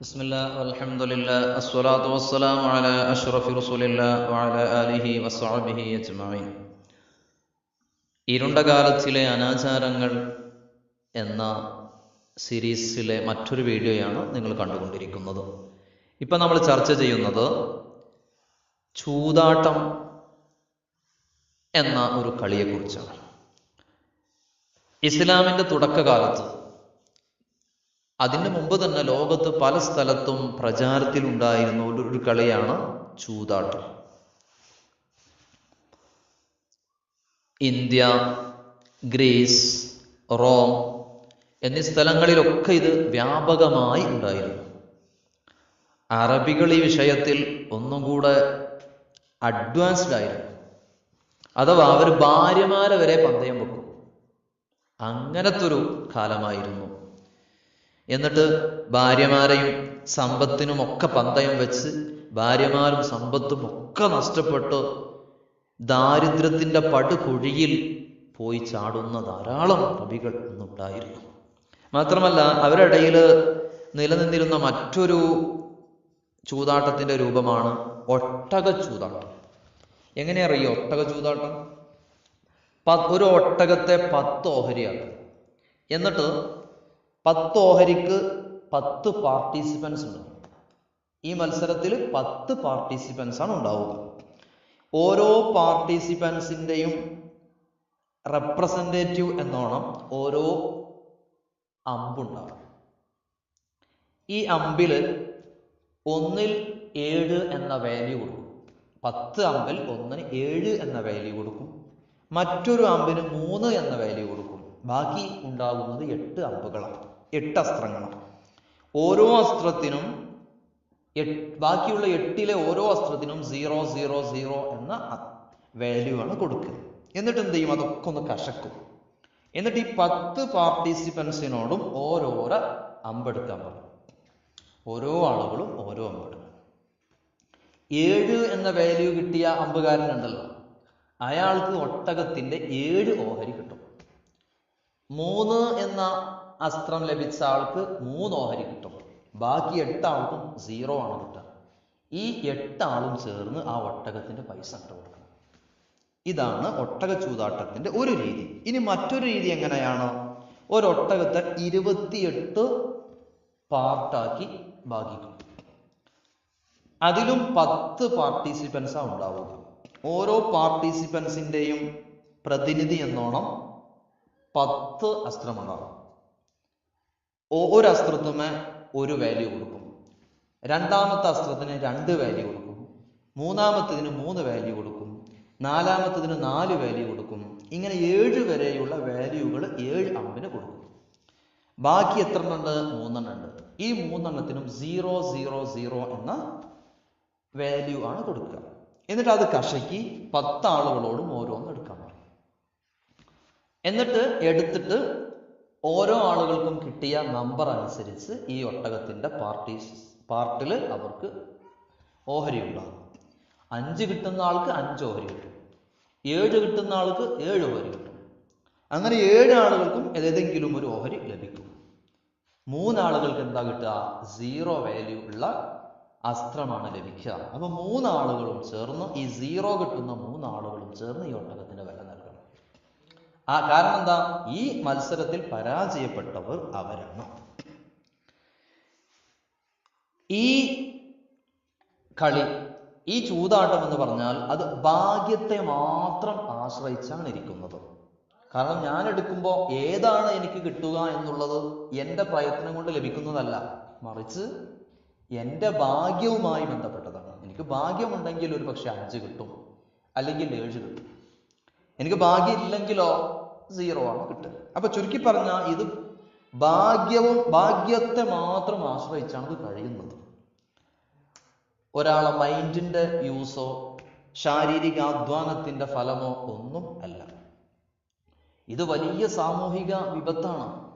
بسم الله والحمد لله الصلاة والسلام على أشرف رسول الله وعلى آله وصحبه أجمعين ഇരുണ്ട കാലത്തിലെ അനാചാരങ്ങൾ എന്ന സീരീസിലെ മറ്റൊരു വീഡിയോയാണ് നിങ്ങൾ കണ്ടുകൊണ്ടിരിക്കുന്നത് ഇപ്പം നമ്മൾ ചർച്ച ചെയ്യുന്നത് ചൂതാട്ടം എന്ന ഒരു കളിയെക്കുറിച്ചാണ് ഇസ്ലാമിൻ്റെ തുടക്കകാലത്ത് അതിന് മുമ്പ് തന്നെ ലോകത്ത് പല സ്ഥലത്തും പ്രചാരത്തിലുണ്ടായിരുന്ന ഒരു ഒരു കളിയാണ് ചൂതാട്ടം. ഇന്ത്യ ഗ്രീസ് റോം എന്നീ സ്ഥലങ്ങളിലൊക്കെ ഇത് വ്യാപകമായി ഉണ്ടായിരുന്നു. അറബികൾ ഈ വിഷയത്തിൽ ഒന്നും കൂടെ അഡ്വാൻസ്ഡ് ആയിരുന്നു. അഥവാ അവർ ഭാര്യമാരെ വരെ പന്തയം വെക്കും. അങ്ങനത്തൊരു കാലമായിരുന്നു. എന്നിട്ട് ഭാര്യമാരെയും സമ്പത്തിനും ഒക്കെ പന്തയം വെച്ച് ഭാര്യമാരും സമ്പത്തും ഒക്കെ നഷ്ടപ്പെട്ട് ദാരിദ്ര്യത്തിന്റെ പടുകുഴിയിൽ പോയി ചാടുന്ന ധാരാളം കവികൾ ഇന്നുണ്ടായിരുന്നു. മാത്രമല്ല അവരുടെ നിലനിന്നിരുന്ന മറ്റൊരു ചൂതാട്ടത്തിന്റെ രൂപമാണ് ഒട്ടക ചൂതാട്ടം. എങ്ങനെ അറിയോ ഒട്ടക ചൂതാട്ടം? ഒരു ഒട്ടകത്തെ പത്ത് ഓഹരിയാണ് എന്നിട്ട് പത്ത് ഓഹരിക്ക് പത്ത് പാർട്ടിസിപ്പൻസ് ഉണ്ട്. ഈ മത്സരത്തിൽ പത്ത് പാർട്ടിസിപ്പൻസ് ആണ് ഉണ്ടാവുക. ഓരോ പാർട്ടിസിപ്പൻസിന്റെയും റെപ്രസെന്റേറ്റീവ് എന്നോണം ഓരോ അമ്പുണ്ടാവും ഈ അമ്പിൽ ഒന്നിൽ ഏഴ് എന്ന വാല്യൂ കൊടുക്കും. പത്ത് അമ്പിൽ ഒന്നിന് ഏഴ് എന്ന വാല്യൂ കൊടുക്കും. മറ്റൊരു അമ്പിന് മൂന്ന് എന്ന വാല്യൂ കൊടുക്കും. ബാക്കി ഉണ്ടാകുന്നത് എട്ട് അമ്പുകളാണ്. എട്ട് അസ്ത്രങ്ങളാണ്. ഓരോ അസ്ത്രത്തിനും ബാക്കിയുള്ള എട്ടിലെ ഓരോ അസ്ത്രത്തിനും സീറോ സീറോ സീറോ എന്ന വാല്യൂ ആണ് കൊടുക്കുക. എന്നിട്ട് എന്ത് ചെയ്യും? അതൊക്കെ ഒന്ന് കഷക്കും എന്നിട്ട് ഈ പത്ത് പാർട്ടിസിപ്പൻസിനോടും ഓരോരോ അമ്പെടുക്കാൻ പറയും. ഓരോ ആളുകളും ഓരോ അമ്പെടുക്കും ഏഴ് എന്ന വാല്യൂ കിട്ടിയ അമ്പുകാരൻ ഉണ്ടല്ലോ അയാൾക്ക് ഒട്ടകത്തിന്റെ ഏഴ് ഓഹരി കിട്ടും. മൂന്ന് എന്ന അസ്ത്രം ലഭിച്ച ആൾക്ക് മൂന്ന് ഓഹരി കിട്ടും. ബാക്കി എട്ടാൾക്കും സീറോ ആണ് കിട്ടുക. ഈ എട്ടാളും ചേർന്ന് ആ ഒട്ടകത്തിന്റെ പൈസ ഇട്ട് കൊടുക്കണം. ഇതാണ് ഒട്ടക ചൂതാട്ടത്തിന്റെ ഒരു രീതി. ഇനി മറ്റൊരു രീതി എങ്ങനെയാണ്? ഒരൊട്ടകത്തെ ഇരുപത്തിയെട്ട് പാർട്ടാക്കി ഭാഗിക്കും. അതിലും പത്ത് പാർട്ടിസിപ്പൻസാണ് ഉണ്ടാവുക. ഓരോ പാർട്ടിസിപ്പൻസിന്റെയും പ്രതിനിധി എന്നോണം പത്ത് അസ്ത്രമുണ്ടാവും ഒരു അസ്ത്രത്തിന് ഒരു വാല്യൂ കൊടുക്കും. രണ്ടാമത്തെ അസ്ത്രത്തിന് രണ്ട് വാല്യൂ കൊടുക്കും. മൂന്നാമത്തതിന് മൂന്ന് വാല്യൂ കൊടുക്കും. നാലാമത്തതിന് നാല് വാല്യൂ കൊടുക്കും. ഇങ്ങനെ ഏഴ് വരെയുള്ള വാല്യൂകൾ ഏഴ് അമ്പിന് കൊടുക്കും. ബാക്കി എത്ര ഉണ്ട് മൂന്നെണ്ണം ഉണ്ട് ഈ മൂന്നെണ്ണത്തിനും സീറോ സീറോ സീറോ എന്ന വാല്യൂ ആണ് കൊടുക്കുക. എന്നിട്ട് അത് കഷക്കി പത്ത് ആളുകളോടും ഓരോന്ന് എടുക്കാൻ പറയും. എന്നിട്ട് എടുത്തിട്ട് ഓരോ ആളുകൾക്കും കിട്ടിയ നമ്പർ അനുസരിച്ച് ഈ ഒട്ടകത്തിന്റെ പാർട്ടി പാർട്ടിൽ അവർക്ക് ഓഹരി ഉണ്ടാകും. അഞ്ച് കിട്ടുന്ന ആൾക്ക് അഞ്ച് ഓഹരി കിട്ടും. ഏഴ് കിട്ടുന്ന ആൾക്ക് ഏഴ് ഓഹരി കിട്ടും. അങ്ങനെ ഏഴ് ആളുകൾക്കും ഏതെങ്കിലും ഒരു ഓഹരി ലഭിക്കും. മൂന്നാളുകൾക്ക് എന്താ കിട്ടുക? സീറോ വാല്യൂ ഉള്ള അസ്ത്രമാണ് ലഭിക്കുക. അപ്പൊ മൂന്നാളുകളും ചേർന്ന് ഈ സീറോ കിട്ടുന്ന മൂന്നാളുകളും ചേർന്ന് ഈ ഒട്ടകത്തിന്റെ വില ആ കാരണം എന്താ? ഈ മത്സരത്തിൽ പരാജയപ്പെട്ടവർ അവരാണ്. ഈ കളി ഈ ചൂതാട്ടം എന്ന് പറഞ്ഞാൽ അത് ഭാഗ്യത്തെ മാത്രം ആശ്രയിച്ചാണ് ഇരിക്കുന്നത്. കാരണം ഞാൻ എടുക്കുമ്പോൾ ഏതാണ് എനിക്ക് കിട്ടുക എന്നുള്ളത് എന്റെ പ്രയത്നം കൊണ്ട് ലഭിക്കുന്നതല്ല. മറിച്ച് എന്റെ ഭാഗ്യവുമായി ബന്ധപ്പെട്ടതാണ്. എനിക്ക് ഭാഗ്യമുണ്ടെങ്കിൽ ഒരു പക്ഷെ അഞ്ച് കിട്ടും. അല്ലെങ്കിൽ ഏഴ് കിട്ടും. എനിക്ക് ഭാഗ്യം ഇല്ലെങ്കിലോ സീറോ ആണ് കിട്ടുക. അപ്പൊ ചുരുക്കി പറഞ്ഞാൽ ഇത് ഭാഗ്യവും ഭാഗ്യത്തെ മാത്രം ആശ്രയിച്ചാണ് ഇത് കഴിയുന്നത്. ഒരാളെ മൈൻഡിന്റെ യൂസോ ശാരീരിക അധ്വാനത്തിന്റെ ഫലമോ ഒന്നും അല്ല. ഇത് വലിയ സാമൂഹിക വിപത്താണ്.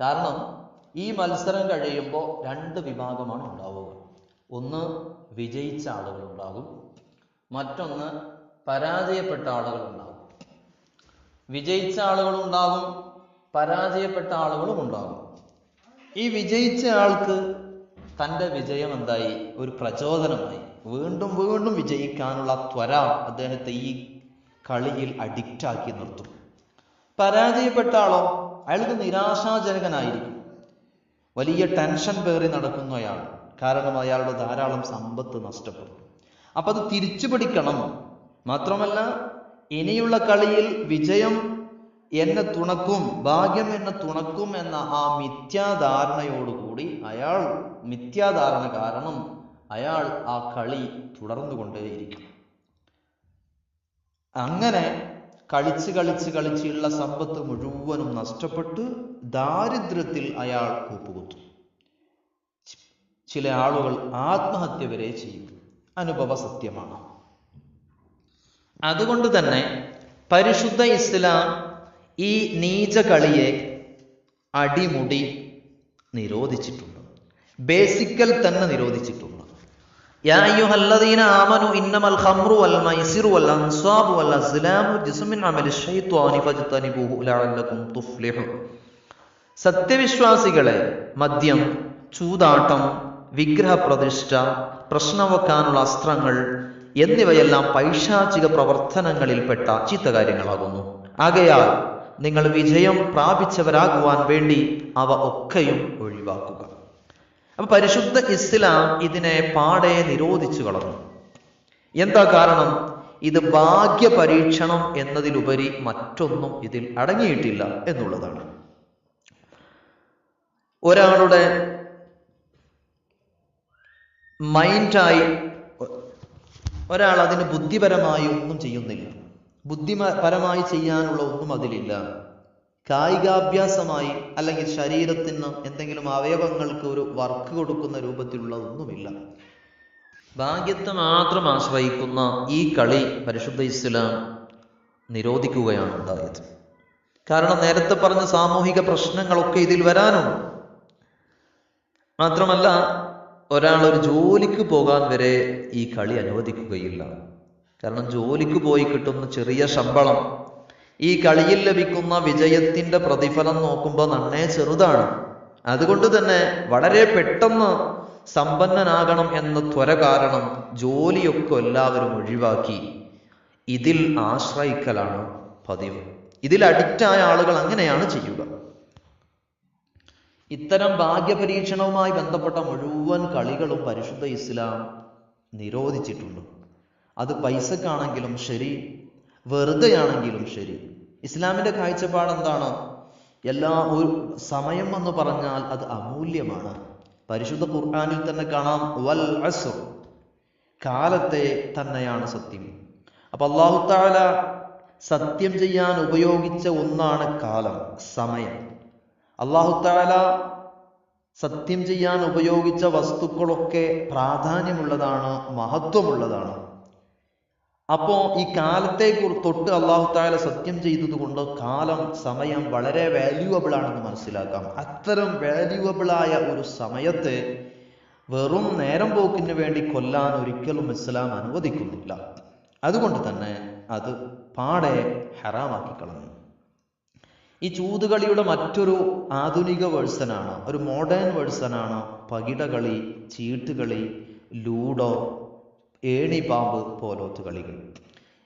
കാരണം ഈ മത്സരം കഴിയുമ്പോൾ രണ്ട് വിഭാഗമാണ് ഉണ്ടാവുക. ഒന്ന് വിജയിച്ച ആളുകൾ ഉണ്ടാകും മറ്റൊന്ന് പരാജയപ്പെട്ട ആളുകൾ ഉണ്ടാകും വിജയിച്ച ആളുകളും ഉണ്ടാകും പരാജയപ്പെട്ട ആളുകളും ഉണ്ടാകും. ഈ വിജയിച്ച ആൾക്ക് തന്റെ വിജയം എന്തായി? ഒരു പ്രചോദനമായി. വീണ്ടും വീണ്ടും വിജയിക്കാനുള്ള ത്വര അദ്ദേഹത്തെ ഈ കളിയിൽ അഡിക്റ്റാക്കി നിർത്തും. പരാജയപ്പെട്ട ആളോ അയാൾക്ക് നിരാശാജനകനായിരിക്കും. വലിയ ടെൻഷൻ പേറി നടക്കുന്ന അയാൾ. കാരണം അയാളുടെ ധാരാളം സമ്പത്ത് നഷ്ടപ്പെടും. അപ്പൊ അത് തിരിച്ചു പിടിക്കണം മാത്രമല്ല ഇനിയുള്ള കളിയിൽ വിജയം എന്നെ തുണക്കും ഭാഗ്യം എന്നെ തുണക്കും എന്ന ആ മിഥ്യാധാരണയോടുകൂടി അയാൾ മിഥ്യാധാരണ കാരണം അയാൾ ആ കളി തുടർന്നു തുടർന്നുകൊണ്ടേയിരിക്കും. അങ്ങനെ കളിച്ച് കളിച്ച് കളിച്ചുള്ള സമ്പത്ത് മുഴുവനും നഷ്ടപ്പെട്ട് ദാരിദ്ര്യത്തിൽ അയാൾ കൂപ്പുകുത്തും. ചില ആളുകൾ ആത്മഹത്യ വരെ ചെയ്യും. അനുഭവ സത്യമാണ് അതുകൊണ്ട് തന്നെ പരിശുദ്ധ ഇസ്ലാം ഈ നീച കളിയെ അടിമുടി നിരോധിച്ചിട്ടുണ്ട് ബേസിക്കൽ തന്നെ നിരോധിച്ചിട്ടുണ്ട് يا أيها الذين آمنوا إنما الخمر والميسر والأنصاب والأزلام رجس من عمل الشيطان فاجتنبوه لعلكم تفلحون സത്യവിശ്വാസികളെ മദ്യം ചൂതാട്ടം വിഗ്രഹപ്രതിഷ്ഠ പ്രശ്നം വെക്കാനുള്ള അസ്ത്രങ്ങൾ എന്നിവയെല്ലാം പൈശാചിക പ്രവർത്തനങ്ങളിൽപ്പെട്ട ചീത്ത കാര്യങ്ങളാകുന്നു ആകയാൽ നിങ്ങൾ വിജയം പ്രാപിച്ചവരാകുവാൻ വേണ്ടി അവ ഒക്കെയും ഒഴിവാക്കുക. അപ്പൊ പരിശുദ്ധ ഇസ്ലാം ഇതിനെ പാടെ നിരോധിച്ചു കളഞ്ഞു. എന്താ കാരണം? ഇത് ഭാഗ്യ പരീക്ഷണം എന്നതിലുപരി മറ്റൊന്നും ഇതിൽ അടങ്ങിയിട്ടില്ല എന്നുള്ളതാണ്. ഒരാളുടെ മൈൻഡായി ഒരാൾ അതിന് ബുദ്ധിപരമായി ഒന്നും ചെയ്യുന്നില്ല. ബുദ്ധിപരമായി ചെയ്യാനുള്ള ഒന്നും അതിലില്ല. കായികാഭ്യാസമായി അല്ലെങ്കിൽ ശരീരത്തിന് എന്തെങ്കിലും അവയവങ്ങൾക്ക് ഒരു വർക്ക് കൊടുക്കുന്ന രൂപത്തിലുള്ള ഒന്നുമില്ല ഭാഗ്യത്തെ മാത്രം ആശ്രയിക്കുന്ന ഈ കളി പരിശുദ്ധ ഇസ്ലാം നിരോധിക്കുകയാണ് ഉണ്ടായത്. കാരണം നേരത്തെ പറഞ്ഞ സാമൂഹിക പ്രശ്നങ്ങളൊക്കെ ഇതിൽ വരാനുണ്ട്. മാത്രമല്ല ഒരാൾ ഒരു ജോലിക്ക് പോകാൻ വരെ ഈ കളി അനുവദിക്കുകയില്ല. കാരണം ജോലിക്ക് പോയി കിട്ടുന്ന ചെറിയ ശമ്പളം ഈ കളിയിൽ ലഭിക്കുന്ന വിജയത്തിന്റെ പ്രതിഫലം നോക്കുമ്പോൾ നന്നേ ചെറുതാണ്. അതുകൊണ്ട് തന്നെ വളരെ പെട്ടെന്ന് സമ്പന്നനാകണം എന്ന ത്വര കാരണം ജോലിയൊക്കെ എല്ലാവരും ഒഴിവാക്കി. ഇതിൽ ആശ്രയിക്കലാണ് പതിവ്. ഇതിൽ അഡിക്റ്റായ ആളുകൾ അങ്ങനെയാണ് ചെയ്യുക. ഇത്തരം ഭാഗ്യപരീക്ഷണവുമായി ബന്ധപ്പെട്ട മുഴുവൻ കളികളും പരിശുദ്ധ ഇസ്ലാം നിരോധിച്ചിട്ടുണ്ട്. അത് പൈസക്കാണെങ്കിലും ശരി വെറുതെയാണെങ്കിലും ശരി. ഇസ്ലാമിന്റെ കാഴ്ചപ്പാട് എന്താണ്? എല്ലാ ഒരു സമയം എന്ന് പറഞ്ഞാൽ അത് അമൂല്യമാണ്. പരിശുദ്ധ ഖുർആനിൽ തന്നെ കാണാം വൽ അസു കാലത്തെ തന്നെയാണ് സത്യം. അപ്പൊ അള്ളാഹുത്താല സത്യം ചെയ്യാൻ ഉപയോഗിച്ച ഒന്നാണ് കാലം സമയം. അള്ളാഹു താല സത്യം ചെയ്യാൻ ഉപയോഗിച്ച വസ്തുക്കളൊക്കെ പ്രാധാന്യമുള്ളതാണ് മഹത്വമുള്ളതാണ്. അപ്പോൾ ഈ കാലത്തെ തൊട്ട് അള്ളാഹു താല സത്യം ചെയ്തതുകൊണ്ട് കാലം സമയം വളരെ വാല്യൂവബിൾ ആണെന്ന് മനസ്സിലാക്കാം. അത്തരം വാല്യൂവബിൾ ആയ ഒരു സമയത്തെ വെറും നേരം പോക്കിന് വേണ്ടി കൊല്ലാൻ ഒരിക്കലും ഇസ്ലാം അനുവദിക്കുന്നില്ല. അതുകൊണ്ട് തന്നെ അത് പാടെ ഹറാമാക്കി കളഞ്ഞു. ഈ ചൂതുകളിയുടെ മറ്റൊരു ആധുനിക വേഴ്സനാണ് ഒരു മോഡേൺ വേഴ്സനാണ് പകിടകളി ചീട്ടുകളി ലൂഡോ ഏണിപാമ്പ് പോലത്തെ കളികൾ.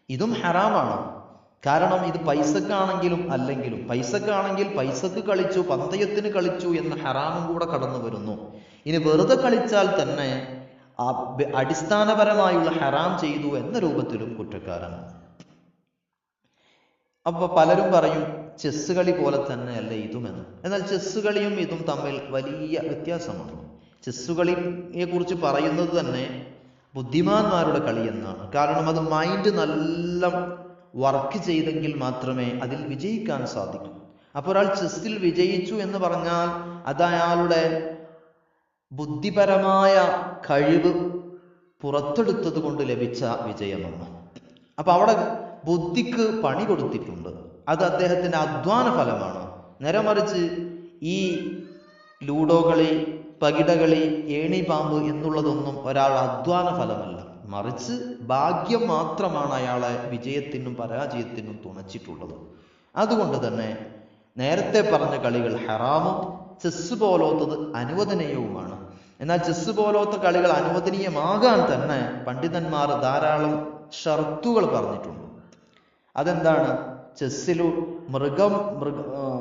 ഇതും ഹറാമാണ്. കാരണം ഇത് പൈസക്കാണെങ്കിലും അല്ലെങ്കിലും പൈസക്കാണെങ്കിൽ പൈസക്ക് കളിച്ചു പന്തയത്തിന് കളിച്ചു എന്ന ഹറാമും കൂടെ കടന്നു വരുന്നു. ഇനി വെറുതെ കളിച്ചാൽ തന്നെ അടിസ്ഥാനപരമായുള്ള ഹറാം ചെയ്തു എന്ന രൂപത്തിലും കുറ്റക്കാരനാണ്. അപ്പൊ പലരും പറയും ചെസ് കളി പോലെ തന്നെയല്ല ഇതുമെന്ന് എന്നാൽ ചെസ് കളിയും ഇതും തമ്മിൽ വലിയ വ്യത്യാസമാണ്. ചെസ് കളിയെ കുറിച്ച് പറയുന്നത് തന്നെ ബുദ്ധിമാന്മാരുടെ കളി എന്നാണ്. കാരണം അത് മൈൻഡ് നല്ല വർക്ക് ചെയ്തെങ്കിൽ മാത്രമേ അതിൽ വിജയിക്കാൻ സാധിക്കൂ. അപ്പോൾ ഒരാൾ ചെസ്സിൽ വിജയിച്ചു എന്ന് പറഞ്ഞാൽ അത് അയാളുടെ ബുദ്ധിപരമായ കഴിവ് പുറത്തെടുത്തത് കൊണ്ട് ലഭിച്ച വിജയമാണ്. അപ്പൊ അവിടെ ബുദ്ധിക്ക് പണി കൊടുത്തിട്ടുണ്ട്. അത് അദ്ദേഹത്തിന്റെ അധ്വാന ഫലമാണ്. നേരമറിച്ച് ഈ ലൂഡോ കളി പകിടകളി ഏണി പാമ്പ് എന്നുള്ളതൊന്നും ഒരാൾ അധ്വാന ഫലമല്ല. മറിച്ച് ഭാഗ്യം മാത്രമാണ് അയാളെ വിജയത്തിനും പരാജയത്തിനും തുണച്ചിട്ടുള്ളത്. അതുകൊണ്ട് തന്നെ നേരത്തെ പറഞ്ഞ കളികൾ ഹറാമും ചെസ് പോലോത്തത് അനുവദനീയവുമാണ്. എന്നാൽ ചെസ് പോലോത്ത കളികൾ അനുവദനീയമാകാൻ തന്നെ പണ്ഡിതന്മാർ ധാരാളം ഷർത്തുകൾ പറഞ്ഞിട്ടുണ്ട്. അതെന്താണ്? ചെസ്സിലു മൃഗം മൃഗ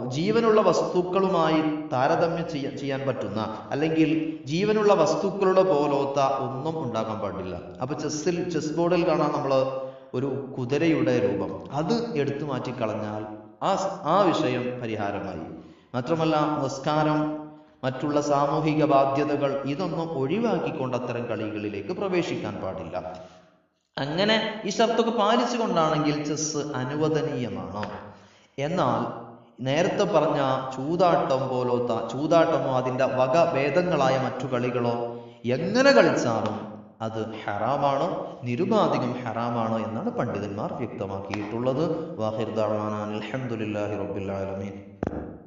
ജീവനുള്ള വസ്തുക്കളുമായി താരതമ്യം ചെയ്യാൻ ചെയ്യാൻ പറ്റുന്ന അല്ലെങ്കിൽ ജീവനുള്ള വസ്തുക്കളുടെ പോലോത്ത ഒന്നും ഉണ്ടാക്കാൻ പാടില്ല. അപ്പൊ ചെസ്സിൽ ചെസ് ബോർഡിൽ കാണാൻ നമ്മൾ ഒരു കുതിരയുടെ രൂപം. അത് എടുത്തു മാറ്റി കളഞ്ഞാൽ ആ ആ വിഷയം പരിഹാരമായി. മാത്രമല്ല നിസ്കാരം മറ്റുള്ള സാമൂഹിക ബാധ്യതകൾ ഇതൊന്നും ഒഴിവാക്കിക്കൊണ്ട് അത്തരം കളികളിലേക്ക് പ്രവേശിക്കാൻ പാടില്ല. അങ്ങനെ ഈ ഷർത്തൊക്കെ പാലിച്ചുകൊണ്ടാണെങ്കിൽ ചെസ് അനുവദനീയമാണ്? എന്നാൽ നേരത്തെ പറഞ്ഞ ചൂതാട്ടം പോലത്തെ ചൂതാട്ടമോ അതിന്റെ വക ഭേദങ്ങളായ മറ്റു കളികളോ എങ്ങനെ കളിച്ചാലും അത് ഹറാമാണ് നിരുപാധികം ഹറാമാണ് എന്നാണ് പണ്ഡിതന്മാർ വ്യക്തമാക്കിയിട്ടുള്ളത്. വാഹിർ ദാൻ അലഹമുല്ലാഹി റബ്ബുൽ ആലമീൻ.